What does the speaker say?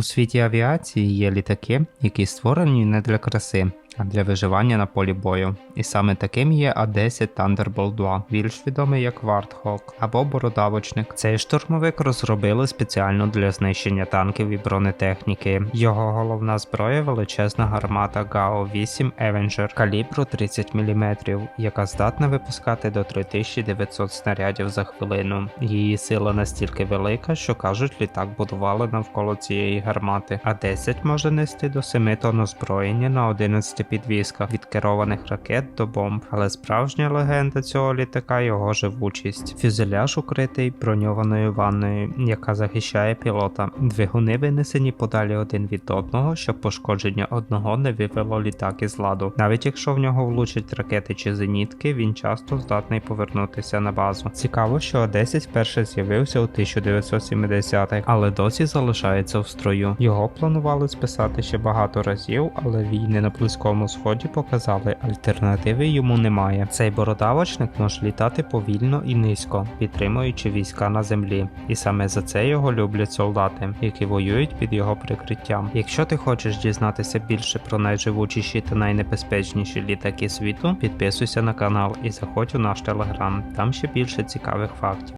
У світі авіації є літаки, які створені не для краси, для виживання на полі бою. І саме таким є А-10 Thunderbolt 2, більш відомий як Warthog або Бородавочник. Цей штурмовик розробили спеціально для знищення танків і бронетехніки. Його головна зброя величезна гармата ГАО-8 Avenger калібру 30 мм, яка здатна випускати до 3900 снарядів за хвилину. Її сила настільки велика, що кажуть, літак будували навколо цієї гармати. А 10 може нести до 7 тонн озброєння на 11 підвісках від керованих ракет до бомб. Але справжня легенда цього літака його живучість. Фюзеляж укритий броньованою ванною, яка захищає пілота. Двигуни винесені подалі один від одного, щоб пошкодження одного не вивело літак із ладу. Навіть якщо в нього влучать ракети чи зенітки, він часто здатний повернутися на базу. Цікаво, що А-10 вперше з'явився у 1970-х, але досі залишається в строю. Його планували списати ще багато разів, але війни на Близькому Сході показали, альтернативи йому немає. Цей бородавочник може літати повільно і низько, підтримуючи війська на землі. І саме за це його люблять солдати, які воюють під його прикриттям. Якщо ти хочеш дізнатися більше про найживучіші та найнебезпечніші літаки світу, підписуйся на канал і заходь у наш телеграм. Там ще більше цікавих фактів.